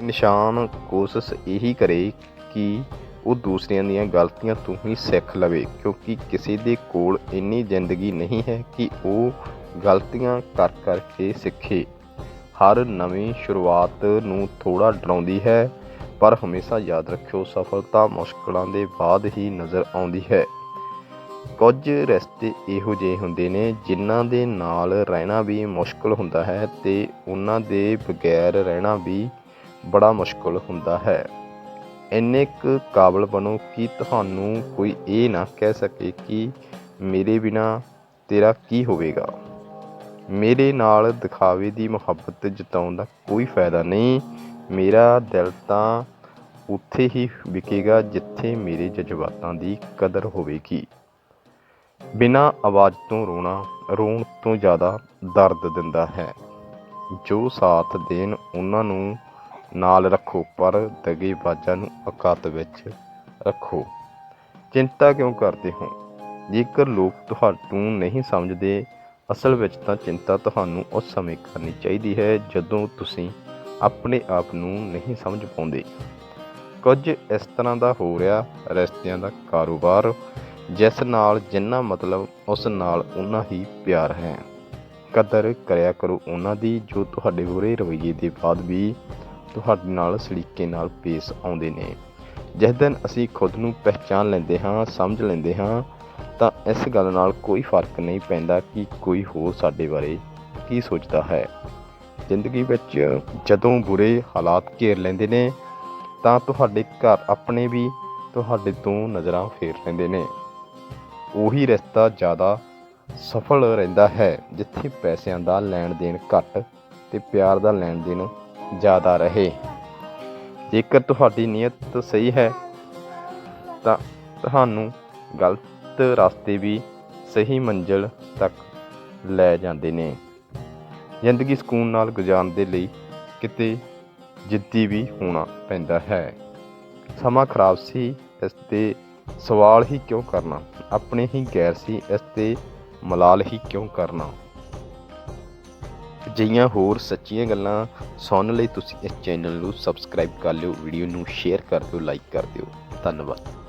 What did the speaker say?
ਇਨਸਾਨ ਕੋਸ਼ਿਸ਼ ਇਹੀ ਕਰੇ ਕਿ ਉਹ ਦੂਸਰਿਆਂ ਦੀਆਂ ਗਲਤੀਆਂ ਤੋਂ ਹੀ ਸਿੱਖ ਲਵੇ, ਕਿਉਂਕਿ ਕਿਸੇ ਦੇ ਕੋਲ ਇੰਨੀ ਜ਼ਿੰਦਗੀ ਨਹੀਂ ਹੈ ਕਿ ਉਹ ਗਲਤੀਆਂ ਕਰ ਕਰਕੇ ਸਿੱਖੇ। ਹਰ ਨਵੀਂ ਸ਼ੁਰੂਆਤ ਨੂੰ ਥੋੜਾ ਡਰਾਉਂਦੀ ਹੈ, ਪਰ ਹਮੇਸ਼ਾ ਯਾਦ ਰੱਖਿਓ, ਸਫਲਤਾ ਮੁਸ਼ਕਲਾਂ ਦੇ ਬਾਅਦ ਹੀ ਨਜ਼ਰ ਆਉਂਦੀ ਹੈ। ਕੁਝ ਰਸਤੇ ਇਹੋ ਜਿਹੇ ਹੁੰਦੇ ਨੇ ਜਿਨ੍ਹਾਂ ਦੇ ਨਾਲ ਰਹਿਣਾ ਵੀ ਮੁਸ਼ਕਲ ਹੁੰਦਾ ਹੈ ਤੇ ਉਹਨਾਂ ਦੇ ਬਗੈਰ ਰਹਿਣਾ ਵੀ ਬੜਾ ਮੁਸ਼ਕਲ ਹੁੰਦਾ ਹੈ। ਇੰਨੇ ਕੁ ਕਾਬਲ ਬਣੋ ਕਿ ਤੁਹਾਨੂੰ ਕੋਈ ਇਹ ਨਾ ਕਹਿ ਸਕੇ ਕਿ ਮੇਰੇ ਬਿਨਾ ਤੇਰਾ ਕੀ ਹੋਵੇਗਾ। ਮੇਰੇ ਨਾਲ ਦਿਖਾਵੇ ਦੀ ਮੁਹੱਬਤ ਜਤਾਉਣ ਦਾ ਕੋਈ ਫਾਇਦਾ ਨਹੀਂ। ਮੇਰਾ ਦਿਲ ਤਾਂ ਉੱਥੇ ਹੀ ਵਿਕੇਗਾ ਜਿੱਥੇ ਮੇਰੇ ਜਜ਼ਬਾਤਾਂ ਦੀ ਕਦਰ ਹੋਵੇਗੀ। ਬਿਨਾਂ ਆਵਾਜ਼ ਤੋਂ ਰੋਣਾ, ਰੋਣ ਤੋਂ ਜ਼ਿਆਦਾ ਦਰਦ ਦਿੰਦਾ ਹੈ। ਜੋ ਸਾਥ ਦੇਣ, ਉਹਨਾਂ ਨੂੰ ਨਾਲ ਰੱਖੋ, ਪਰ ਦਗੇਬਾਜ਼ਾਂ ਨੂੰ ਔਕਾਤ ਵਿੱਚ ਰੱਖੋ। ਚਿੰਤਾ ਕਿਉਂ ਕਰਦੇ ਹੋ? ਜੇਕਰ ਲੋਕ ਤੁਹਾਨੂੰ ਨਹੀਂ ਸਮਝਦੇ, ਅਸਲ ਵਿੱਚ ਤਾਂ ਚਿੰਤਾ ਤੁਹਾਨੂੰ ਉਸ ਸਮੇਂ ਕਰਨੀ ਚਾਹੀਦੀ ਹੈ ਜਦੋਂ ਤੁਸੀਂ ਆਪਣੇ ਆਪ ਨੂੰ ਨਹੀਂ ਸਮਝ ਪਾਉਂਦੇ। ਕੁਝ ਇਸ ਤਰ੍ਹਾਂ ਦਾ ਹੋ ਰਿਹਾ, ਰਿਸ਼ਤਿਆਂ ਦਾ ਕਾਰੋਬਾਰ, ਜਿਸ ਨਾਲ ਜਿੰਨਾ ਮਤਲਬ ਉਸ ਨਾਲ ਉਨਾ ਹੀ ਪਿਆਰ ਹੈ। ਕਦਰ ਕਰਿਆ ਕਰੋ ਉਹਨਾਂ ਦੀ, ਜੋ ਤੁਹਾਡੇ ਬੁਰੇ ਰਵੱਈਏ ਦੇ ਬਾਅਦ ਵੀ ਤੁਹਾਡੇ ਨਾਲ ਸਲੀਕੇ ਨਾਲ ਪੇਸ਼ ਆਉਂਦੇ ਨੇ। ਜਿਸ ਦਿਨ ਅਸੀਂ ਖੁਦ ਨੂੰ ਪਹਿਚਾਨ ਲੈਂਦੇ ਹਾਂ, ਸਮਝ ਲੈਂਦੇ ਹਾਂ, ਤਾਂ ਇਸ ਗੱਲ ਨਾਲ ਕੋਈ ਫ਼ਰਕ ਨਹੀਂ ਪੈਂਦਾ ਕਿ ਕੋਈ ਹੋਰ ਸਾਡੇ ਬਾਰੇ ਕੀ ਸੋਚਦਾ ਹੈ। ਜ਼ਿੰਦਗੀ ਵਿੱਚ ਜਦੋਂ ਬੁਰੇ ਹਾਲਾਤ ਘੇਰ ਲੈਂਦੇ ਨੇ, ਤਾਂ ਤੁਹਾਡੇ ਘਰ ਆਪਣੇ ਵੀ ਤੁਹਾਡੇ ਤੋਂ ਨਜ਼ਰਾਂ ਫੇਰ ਲੈਂਦੇ ਨੇ। ਉਹੀ ਰਸਤਾ ਜ਼ਿਆਦਾ ਸਫਲ ਰਹਿੰਦਾ ਹੈ, ਜਿੱਥੇ ਪੈਸਿਆਂ ਦਾ ਲੈਣ ਦੇਣ ਘੱਟ ਤੇ ਪਿਆਰ ਦਾ ਲੈਣ ਦੇਣ ਜ਼ਿਆਦਾ ਰਹੇ। ਜੇਕਰ ਤੁਹਾਡੀ ਨੀਅਤ ਸਹੀ ਹੈ, ਤਾਂ ਤੁਹਾਨੂੰ ਗਲਤ ਰਸਤੇ ਵੀ ਸਹੀ ਮੰਜ਼ਿਲ ਤੱਕ ਲੈ ਜਾਂਦੇ ਨੇ। ਜ਼ਿੰਦਗੀ ਸਕੂਨ ਨਾਲ ਗੁਜ਼ਾਰਨ ਦੇ ਲਈ ਕਿਤੇ ਜਿੱਦੀ ਵੀ ਹੋਣਾ ਪੈਂਦਾ ਹੈ। ਸਮਾਂ ਖਰਾਬ ਸੀ, ਇਸ ਤੇ ਸਵਾਲ ਹੀ ਕਿਉਂ ਕਰਨਾ? ਆਪਣੇ ਹੀ ਗੈਰ ਸੀ, ਇਸ ਤੇ ਮਲਾਲ ਹੀ ਕਿਉਂ ਕਰਨਾ? ਅਜਿਹੀਆਂ ਹੋਰ ਸੱਚੀਆਂ ਗੱਲਾਂ ਸੁਣਨ ਲਈ ਤੁਸੀਂ ਇਸ ਚੈਨਲ ਨੂੰ ਸਬਸਕ੍ਰਾਈਬ ਕਰ ਲਿਓ ਵੀਡੀਓ ਨੂੰ ਸ਼ੇਅਰ ਕਰ ਦਿਓ ਲਾਈਕ ਕਰ ਦਿਓ। ਧੰਨਵਾਦ।